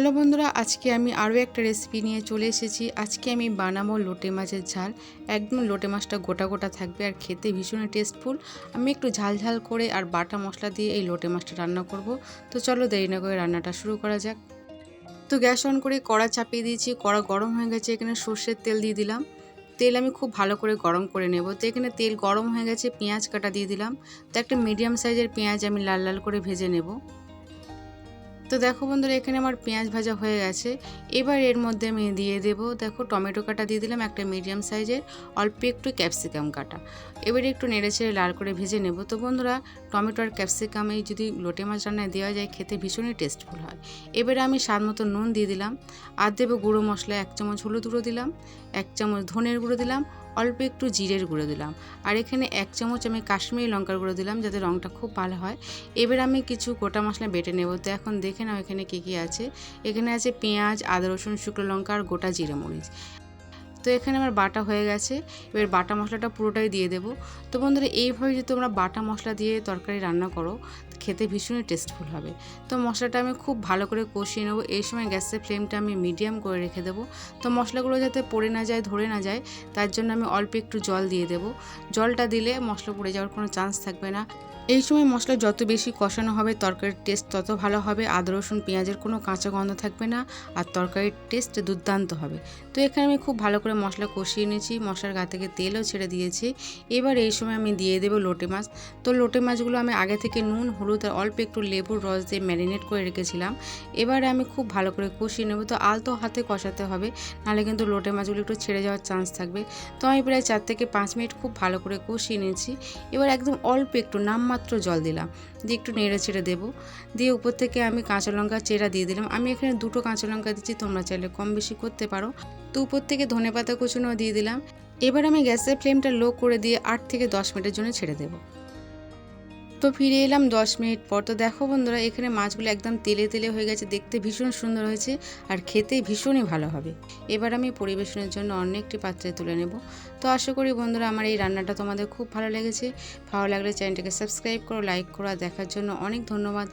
Hello বন্ধুরা, আজকে আমি আরও একটা রেসিপি নিয়ে চলে এসেছি। আজকে আমি বানাবো লোটে মাছের ঝাল। একদম লোটে মাছটা গোটা গোটা থাকবে আর খেতে ভীষণই টেস্টফুল আমি একটু ঝাল ঝাল করে আর বাটা মশলা দিয়ে এই লোটে মাছটা রান্না করব। তো চলো দেরি না করে রান্নাটা শুরু করা যাক। তো গ্যাস অন করে কড়া চাপিয়ে দিয়েছি। কড়া গরম হয়ে গেছে, এখানে সর্ষের তেল দিয়ে দিলাম। তেল আমি খুব ভালো করে গরম করে নেব। তো এখানে তেল গরম হয়ে গেছে, পেঁয়াজ কাটা দিয়ে দিলাম। তো একটা মিডিয়াম সাইজের পেঁয়াজ আমি লাল লাল করে ভেজে নেব। তো দেখো বন্ধুরা, এখানে আমার পেঁয়াজ ভাজা হয়ে গেছে। এবার এর মধ্যে আমি দিয়ে দেব, দেখো টমেটো কাটা দিয়ে দিলাম একটা মিডিয়াম সাইজের, অল্প একটু ক্যাপসিকাম কাটা। এবারে একটু নেড়ে ছেড়ে লাল করে ভেজে নেব। তো বন্ধুরা, টমেটো আর ক্যাপসিকাম এই যদি লোটে মাছ রান্নায় দেওয়া যায়, খেতে ভীষণই টেস্টফুল হয়। এবারে আমি স্বাদ মতো নুন দিয়ে দিলাম। আর দেবো গুঁড়ো মশলা এক চামচ হলুদ গুঁড়ো দিলাম, এক চামচ ধনের গুঁড়ো দিলাম অল্প একটু জিরের গুঁড়ো দিলাম। আর এখানে এক চামচ আমি কাশ্মীরি লঙ্কার গুঁড়ো দিলাম যাতে রঙটা খুব ভালো হয়। এবার আমি কিছু গোটা মশলা বেটে নেব। তো এখন দেখে নাও এখানে কী কী আছে। এখানে আছে পেঁয়াজ, আদা রসুন, শুকনো লঙ্কা আর গোটা জিরে মরিচ। তো এখানে আমার বাটা হয়ে গেছে। এবার বাটা মশলাটা পুরোটাই দিয়ে দেবো। তো বন্ধুরা, এইভাবে যদি তোমরা বাটা মশলা দিয়ে তরকারি রান্না করো, খেতে ভীষণই টেস্টফুল হবে। তো মশলাটা আমি খুব ভালো করে কষিয়ে নেব। এই সময় গ্যাসের ফ্লেমটা আমি মিডিয়াম করে রেখে দেবো। তো মশলাগুলো যাতে পড়ে না যায়, ধরে না যায়, তার জন্য আমি অল্প একটু জল দিয়ে দেবো। জলটা দিলে মশলা পড়ে যাওয়ার কোনো চান্স থাকবে না। এই সময় মশলা যত বেশি কষানো হবে, তরকারির টেস্ট তত ভালো হবে। আদা, রসুন, পেঁয়াজের কোনো কাঁচা গন্ধ থাকবে না আর তরকারির টেস্ট দুর্দান্ত হবে। তো এখানে আমি খুব ভালো করে মশলা কষিয়ে নিয়েছি, মশলার গা থেকে তেলও ছেড়ে দিয়েছি। এবার এই সময় আমি দিয়ে দেবো লোটে মাছ। তো লোটে মাছগুলো আমি আগে থেকে নুন, হলুদ আর অল্প একটু লেবুর রস দিয়ে ম্যারিনেট করে রেখেছিলাম। এবারে আমি খুব ভালো করে কষিয়ে নেব। তো আলতো হাতে কষাতে হবে, নাহলে কিন্তু লোটে মাছগুলো একটু ছেড়ে যাওয়ার চান্স থাকবে। তো আমি প্রায় চার থেকে পাঁচ মিনিট খুব ভালো করে কষিয়ে নিয়েছি। এবার একদম অল্প একটু নামমাত্র জল দিলাম। দিয়ে একটু নেড়ে ছেড়ে দেবো। দিয়ে উপর থেকে আমি কাঁচা লঙ্কা চেরা দিয়ে দিলাম। আমি এখানে দুটো কাঁচা লঙ্কা দিচ্ছি, তোমরা চাইলে কম বেশি করতে পারো। তো উপর থেকে ধনে পাতা কুচুনো দিয়ে দিলাম। এবার আমি গ্যাসের ফ্লেমটা লো করে দিয়ে আট থেকে দশ মিনিটের জন্য ছেড়ে দেবো। তো ফিরে এলাম দশ মিনিট পর। তো দেখো বন্ধুরা, এখানে মাছগুলো একদম তেলে তেলে হয়ে গেছে, দেখতে ভীষণ সুন্দর হয়েছে আর খেতে ভীষণই ভালো হবে। এবার আমি পরিবেশনের জন্য অন্য একটি পাত্রে তুলে নেব। তো আশা করি বন্ধুরা, আমার এই রান্নাটা তোমাদের খুব ভালো লেগেছে। ভালো লাগলে চ্যানেলটাকে সাবস্ক্রাইব করো, লাইক করো দেখার জন্য অনেক ধন্যবাদ।